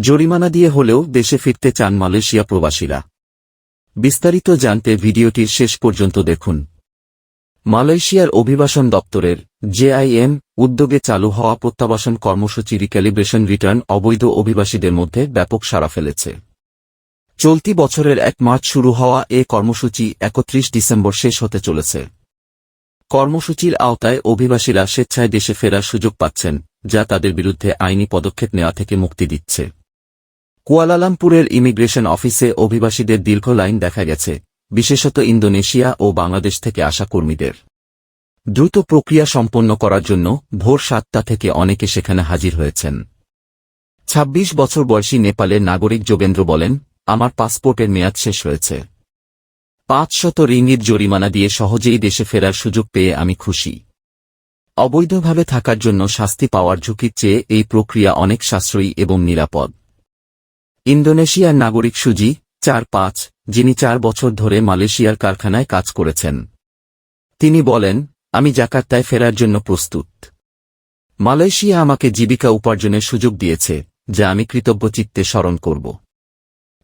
জরিমানা দিয়ে হলেও দেশে ফিরতে চান মালয়েশিয়া প্রবাসীরা। বিস্তারিত জানতে ভিডিওটির শেষ পর্যন্ত দেখুন। মালয়েশিয়ার অভিবাসন দপ্তরের জেআইএম উদ্যোগে চালু হওয়া প্রত্যাবাসন কর্মসূচি রিক্যালিব্রেশন রিটার্ন অবৈধ অভিবাসীদের মধ্যে ব্যাপক সাড়া ফেলেছে। চলতি বছরের এক মার্চ শুরু হওয়া এ কর্মসূচি একত্রিশ ডিসেম্বর শেষ হতে চলেছে। কর্মসূচির আওতায় অভিবাসীরা স্বেচ্ছায় দেশে ফেরার সুযোগ পাচ্ছেন, যা তাদের বিরুদ্ধে আইনি পদক্ষেপ নেওয়া থেকে মুক্তি দিচ্ছে। কুয়ালালামপুরের ইমিগ্রেশন অফিসে অভিবাসীদের দীর্ঘ লাইন দেখা গেছে, বিশেষত ইন্দোনেশিয়া ও বাংলাদেশ থেকে আসা কর্মীদের। দ্রুত প্রক্রিয়া সম্পন্ন করার জন্য ভোর সাতটা থেকে অনেকে সেখানে হাজির হয়েছেন। ২৬ বছর বয়সী নেপালের নাগরিক যোগেন্দ্র বলেন, আমার পাসপোর্টের মেয়াদ শেষ হয়েছে। পাঁচ শত রিঙ্গিত জরিমানা দিয়ে সহজেই দেশে ফেরার সুযোগ পেয়ে আমি খুশি। অবৈধভাবে থাকার জন্য শাস্তি পাওয়ার ঝুঁকির চেয়ে এই প্রক্রিয়া অনেক সাশ্রয়ী এবং নিরাপদ। ইন্দোনেশিয়ার নাগরিক সুজি, চার পাঁচ, যিনি চার বছর ধরে মালয়েশিয়ার কারখানায় কাজ করেছেন। তিনি বলেন, আমি জাকার্তায় ফেরার জন্য প্রস্তুত। মালয়েশিয়া আমাকে জীবিকা উপার্জনের সুযোগ দিয়েছে, যা আমি কৃতজ্ঞচিত্তে স্মরণ করব।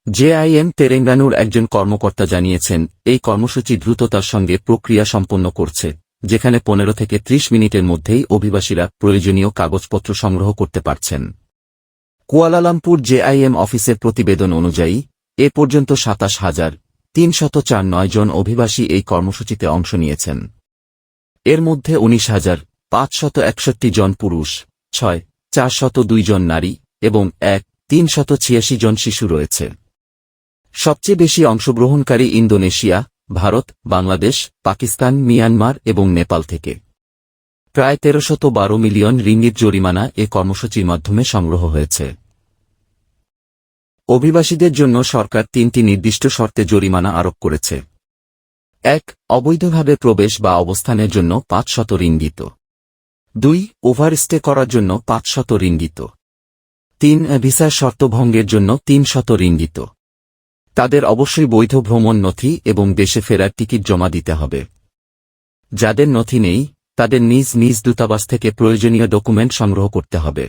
জেআইএম তেরেঙ্গানুর একজন কর্মকর্তা জানিয়েছেন, এই কর্মসূচি দ্রুততার সঙ্গে প্রক্রিয়া সম্পন্ন করছে, যেখানে পনেরো থেকে ত্রিশ মিনিটের মধ্যেই অভিবাসীরা প্রয়োজনীয় কাগজপত্র সংগ্রহ করতে পারছেন। কুয়ালালামপুর জেআইএম অফিসের প্রতিবেদন অনুযায়ী, এ পর্যন্ত সাতাশ হাজার তিনশত চার নয় জন অভিবাসী এই কর্মসূচিতে অংশ নিয়েছেন। এর মধ্যে উনিশ হাজার পাঁচশত একষট্টি জন পুরুষ, ছয়, চারশত দুই জন নারী এবং এক, তিনশত ছিয়াশি জন শিশু রয়েছে। সবচেয়ে বেশি অংশগ্রহণকারী ইন্দোনেশিয়া, ভারত, বাংলাদেশ, পাকিস্তান, মিয়ানমার এবং নেপাল থেকে। প্রায় তেরোশত বারো মিলিয়ন রিঙ্গিত জরিমানা এ কর্মসূচির মাধ্যমে সংগ্রহ হয়েছে। অভিবাসীদের জন্য সরকার তিনটি নির্দিষ্ট শর্তে জরিমানা আরোপ করেছে। এক, অবৈধভাবে প্রবেশ বা অবস্থানের জন্য পাঁচ শত রিঙ্গিত। দুই, ওভারস্টে করার জন্য পাঁচ শত রিঙ্গিত। তিন, ভিসার শর্ত ভঙ্গের জন্য তিন শত রিঙ্গিত। তাদের অবশ্যই বৈধ ভ্রমণ নথি এবং দেশে ফেরার টিকিট জমা দিতে হবে। যাদের নথি নেই তাদের নিজ নিজ দূতাবাস থেকে প্রয়োজনীয় ডকুমেন্ট সংগ্রহ করতে হবে।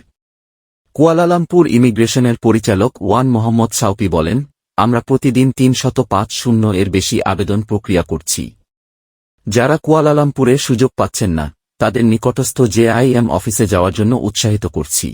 কুয়ালালামপুর ইমিগ্রেশনের পরিচালক ওয়ান মোহাম্মদ সাউপি বলেন, আমরা প্রতিদিন তিন শত পাঁচ শূন্য এর বেশি আবেদন প্রক্রিয়া করছি। যারা কুয়ালালামপুরে সুযোগ পাচ্ছেন না, তাদের নিকটস্থ জেআইএম অফিসে যাওয়ার জন্য উৎসাহিত করছি।